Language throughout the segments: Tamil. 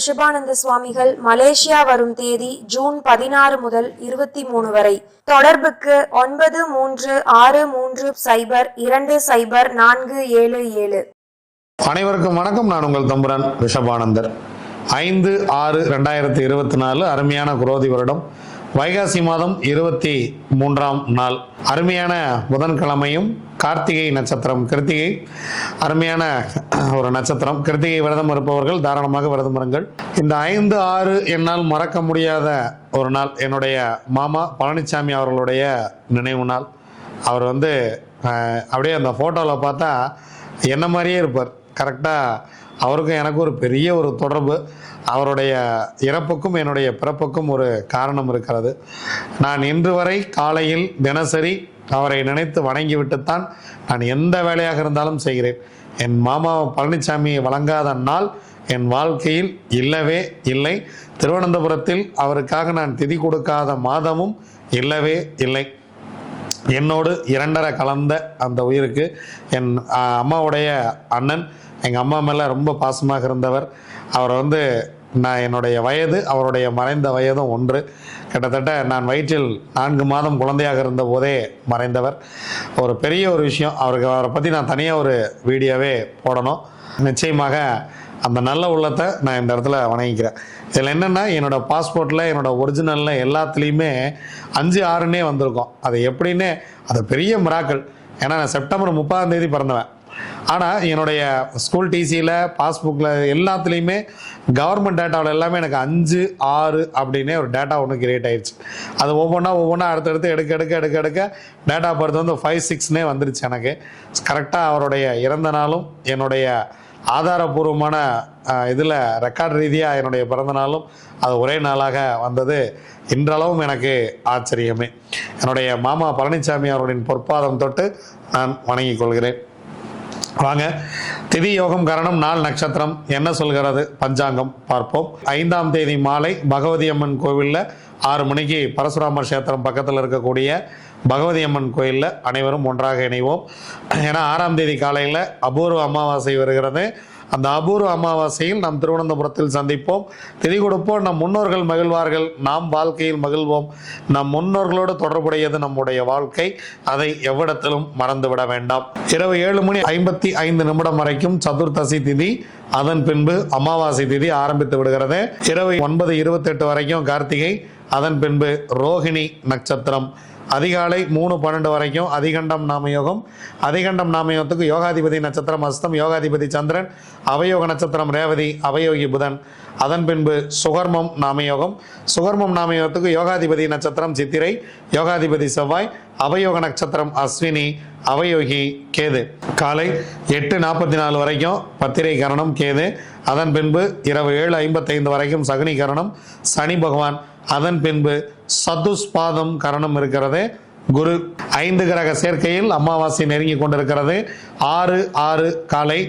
ரிஷபானந்த சுவாமிகள் மலேசியா வரும் தேதி ஜூன் பதினாறு முதல் இருபத்தி மூணு வரை. தொடர்புக்கு ஒன்பது மூன்று ஆறு மூன்று சைபர் இரண்டு சைபர் நான்கு ஏழு ஏழு. அனைவருக்கும் வணக்கம். நான் உங்கள் தம்புரான் ரிஷபானந்தர். ஐந்து ஆறு ரெண்டாயிரத்தி இருபத்தி நாலு அருமையான குரோதி வருடம். வைகாசி மாதம் இருபத்தி மூன்றாம் நாள். அருமையான புதன்கிழமையும் கார்த்திகை நட்சத்திரம் கிருத்திகை அருமையான ஒரு நட்சத்திரம். கிருத்திகை விரதம் இருப்பவர்கள் தாராளமாக விரதம் இருங்கள். இந்த ஐந்து ஆறு என்னால் மறக்க முடியாத ஒரு நாள் என்னுடைய மாமா பழனிசாமி அவர்களுடைய நினைவு நாள். அவர் வந்து அப்படியே அந்த ஃபோட்டோவில் பார்த்தா என்ன மாதிரியே இருப்பார். கரெக்டாக அவருக்கும் எனக்கும் ஒரு பெரிய ஒரு தொடர்பு. அவருடைய இறப்புக்கும் என்னுடைய பிறப்புக்கும் ஒரு காரணம் இருக்கிறது. நான் இன்று வரை காலையில் தினசரி அவரை நினைத்து வணங்கிவிட்டுத்தான் நான் எந்த வேலையாக இருந்தாலும் செய்கிறேன். என் மாமா பழனிசாமி வழங்காத நாள் என் வாழ்க்கையில் இல்லவே இல்லை. திருவனந்தபுரத்தில் அவருக்காக நான் திதி கொடுக்காத மாதமும் இல்லவே இல்லை. என்னோடு இரண்டரை கலந்த அந்த உயிருக்கு என் அம்மாவுடைய அண்ணன் எங்கள் அம்மா மேலே ரொம்ப பாசமாக இருந்தவர். அவர் வந்து நான் என்னுடைய வயது அவருடைய மறைந்த வயதும் ஒன்று. கிட்டத்தட்ட நான் வயிற்றில் நான்கு மாதம் குழந்தையாக இருந்த போதே மறைந்தவர். ஒரு பெரிய ஒரு விஷயம் அவருக்கு அவரை பற்றி நான் தனியாக ஒரு வீடியோவே போடணும். நிச்சயமாக அந்த நல்ல உள்ளத்தை நான் இந்த இடத்துல வணங்கிக்கிறேன். இதில் என்னென்னா என்னோட பாஸ்போர்ட்டில் என்னோட ஒரிஜினலில் எல்லாத்துலேயுமே அஞ்சு ஆறுன்னே வந்திருக்கும். அது எப்படின்னு அது பெரிய மிராக்கள். ஏன்னா நான் செப்டம்பர் முப்பதாம் தேதி பிறந்தவன். ஆனால் என்னுடைய ஸ்கூல் டிசியில் பாஸ்புக்கில் எல்லாத்துலேயுமே கவர்மெண்ட் டேட்டாவில் எல்லாமே எனக்கு அஞ்சு ஆறு அப்படின்னே ஒரு டேட்டா ஒன்று கிரியேட் ஆயிடுச்சு அது ஒவ்வொன்றா ஒவ்வொன்றா அடுத்தடுத்து எடுக்க எடுக்க எடுக்க எடுக்க டேட்டா பர்த் வந்து ஃபைவ் சிக்ஸ்னே வந்துருச்சு எனக்கு. கரெக்டாக அவருடைய இறந்த நாளும் என்னுடைய ஆதாரபூர்வமான இதில் ரெக்கார்ட் ரீதியாக என்னுடைய பிறந்த நாளும் அது ஒரே நாளாக வந்தது. இன்றளவும் எனக்கு ஆச்சரியமே. என்னுடைய மாமா பழனிசாமி அவர்களின் பொற்பாதம் தொட்டு நான் வணங்கிக் கொள்கிறேன். வாங்க. திதி யோகம் கரணம் நாள் நட்சத்திரம். என்ன சொல்கிறது? பஞ்சாங்கம் பார்ப்போம். ஐந்தாம் தேதி மாலை பகவதி அம்மன் கோவிலில் ஆறு மணிக்கு பரசுராமர் கஷேத்திரம் பக்கத்தில் இருக்கக்கூடிய பகவதி அம்மன் கோயிலில் அனைவரும் ஒன்றாக இணைவோம். ஏன்னா ஆறாம் தேதி காலையில் அபூர்வ அமாவாசை வருகிறது. அந்த அபூர்வ அமாவாசையில் நாம் திருவனந்தபுரத்தில் சந்திப்போம். திதி கொடுப்போம். நம் முன்னோர்கள் மகிழ்வார்கள். நாம் வாழ்க்கையில் மகிழ்வோம். நம் முன்னோர்களோடு தொடர்புடையது நம்முடைய வாழ்க்கை. அதை எவ்விடத்திலும் மறந்துவிட வேண்டாம். இரவு ஏழு மணி ஐம்பத்தி ஐந்து நிமிடம் வரைக்கும் சதுர்த்தசி திதி. அதன் பின்பு அமாவாசை திதி ஆரம்பித்து விடுகிறது. இரவு ஒன்பது இருபத்தெட்டு வரைக்கும் கார்த்திகை. அதன் பின்பு ரோஹிணி நட்சத்திரம். அதிகாலை மூணு பன்னெண்டு வரைக்கும் அதிகண்டம் நாமயோகம் அதிகண்டம் நாமயோகத்துக்கு யோகாதிபதி நட்சத்திரம் அஸ்தம் யோகாதிபதி சந்திரன் அவயோக நட்சத்திரம் ரேவதி அவயோகி புதன். அதன் பின்பு சுகர்மம் நாமயோகம். சுகர்மம் நாமயோகத்துக்கு யோகாதிபதி நட்சத்திரம் சித்திரை யோகாதிபதி செவ்வாய் அவயோக நட்சத்திரம் அஸ்வினி அவயோகி கேது. காலை எட்டு நாற்பத்தி நாலு வரைக்கும் பத்திரை கரணம் கேது. அதன் பின்பு இரவு ஏழு ஐம்பத்தைந்து வரைக்கும் சகுனி கரணம் சனி பகவான். அதன் பின்பு சதுஸ்பாதம் கரணம் இருக்கிறது. குரு ஐந்து கிரக சேர்க்கையில் அமாவாசை நெருங்கி கொண்டிருக்கிறது. ஆறு ஆறு காலை.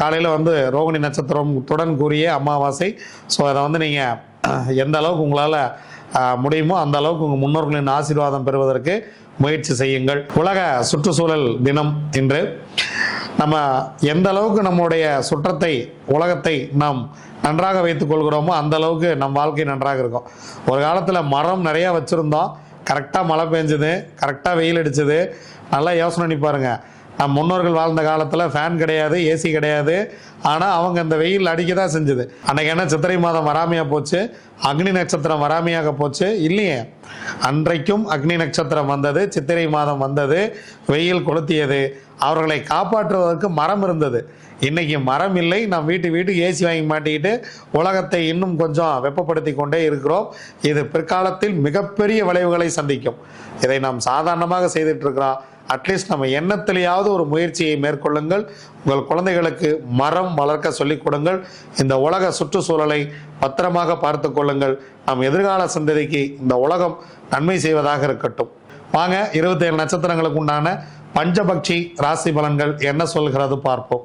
காலையில் வந்து ரோகிணி நட்சத்திரத்துடன் கூறிய அமாவாசை. ஸோ அதை வந்து நீங்கள் எந்த அளவுக்கு உங்களால் முடியுமோ அந்த அளவுக்கு உங்கள் முன்னோர்களின் ஆசீர்வாதம் பெறுவதற்கு முயற்சி செய்யுங்கள். உலக சுற்றுச்சூழல் தினம் இன்று. நம்ம எந்த அளவுக்கு நம்முடைய சுற்றத்தை உலகத்தை நாம் நன்றாக வைத்துக் கொள்கிறோமோ அந்த அளவுக்கு நம் வாழ்க்கை நன்றாக இருக்கும். ஒரு காலத்தில் மரம் நிறையா வச்சுருந்தோம். கரெக்டாக மழை பெஞ்சுது கரெக்டாக வெயில் அடிச்சுது. நல்லா யோசனை பண்ணி பாருங்க. நம் முன்னோர்கள் வாழ்ந்த காலத்தில் ஃபேன் கிடையாது ஏசி கிடையாது. ஆனால் அவங்க அந்த வெயில் அடிக்க தான் செஞ்சுது. அன்றைக்கி என்ன சித்திரை மாதம் வராமையாக போச்சு? அக்னி நட்சத்திரம் வராமையாக போச்சு? இல்லையே. அன்றைக்கும் அக்னி நட்சத்திரம் வந்தது சித்திரை மாதம் வந்தது வெயில் கொளுத்தியது. அவர்களை காப்பாற்றுவதற்கு மரம் இருந்தது. இன்னைக்கு மரம் இல்லை. நாம் வீட்டு வீட்டு ஏசி வாங்கி மாட்டிக்கிட்டு உலகத்தை இன்னும் கொஞ்சம் வெப்பப்படுத்தி கொண்டே இருக்கிறோம். இது பிற்காலத்தில் மிகப்பெரிய விளைவுகளை சந்திக்கும். இதை நாம் சாதாரணமாக செய்துட்டு இருக்கிறோம். அட்லீஸ்ட் நம்ம எண்ணத்திலேயாவது ஒரு முயற்சியை மேற்கொள்ளுங்கள். உங்கள் குழந்தைகளுக்கு மரம் வளர்க்க சொல்லிக் கொடுங்கள். இந்த உலக சுற்றுச்சூழலை பத்திரமாக பார்த்து கொள்ளுங்கள். நம் எதிர்கால சந்ததிக்கு இந்த உலகம் நன்மை செய்வதாக இருக்கட்டும். வாங்க இருபத்தேழு நட்சத்திரங்களுக்கு உண்டான பஞ்சபக்ஷி ராசி பலன்கள் என்ன சொல்கிறது பார்ப்போம்.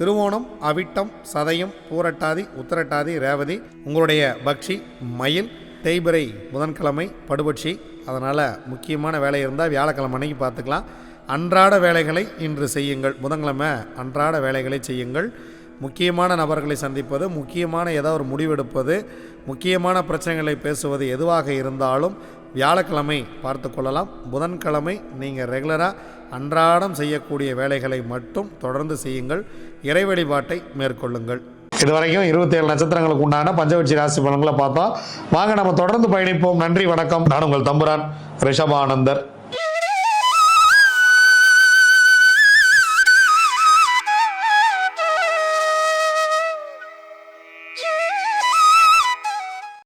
திருவோணம் அவிட்டம் சதயம் பூரட்டாதி உத்தரட்டாதி ரேவதி உங்களுடைய பக்ஷி மயில் தேய்பிரை புதன்கிழமை படுபட்சி. அதனால் முக்கியமான வேலை இருந்தால் வியாழக்கிழமை அன்னைக்கு பார்த்துக்கலாம். அன்றாட வேலைகளை இன்று செய்யுங்கள். புதன்கிழமை அன்றாட வேலைகளை செய்யுங்கள். முக்கியமான நபர்களை சந்திப்பது முக்கியமான ஏதாவது ஒரு முடிவெடுப்பது முக்கியமான பிரச்சனைகளை பேசுவது எதுவாக இருந்தாலும் வியாழக்கிழமை பார்த்து கொள்ளலாம். புதன்கிழமை நீங்கள் ரெகுலராக அன்றாடம் செய்யக்கூடிய வேலைகளை மட்டும் தொடர்ந்து செய்யுங்கள். இறை வழிபாட்டை மேற்கொள்ளுங்கள். இது வரைக்கும் இருபத்தேழு நட்சத்திரங்களுக்கு உண்டான பஞ்சவட்சி ராசி பலன்களை பார்த்தோம் வாங்க நம்ம தொடர்ந்து பயணிப்போம். நன்றி வணக்கம். நான் உங்கள் தம்புரான் ரிஷபானந்தர்.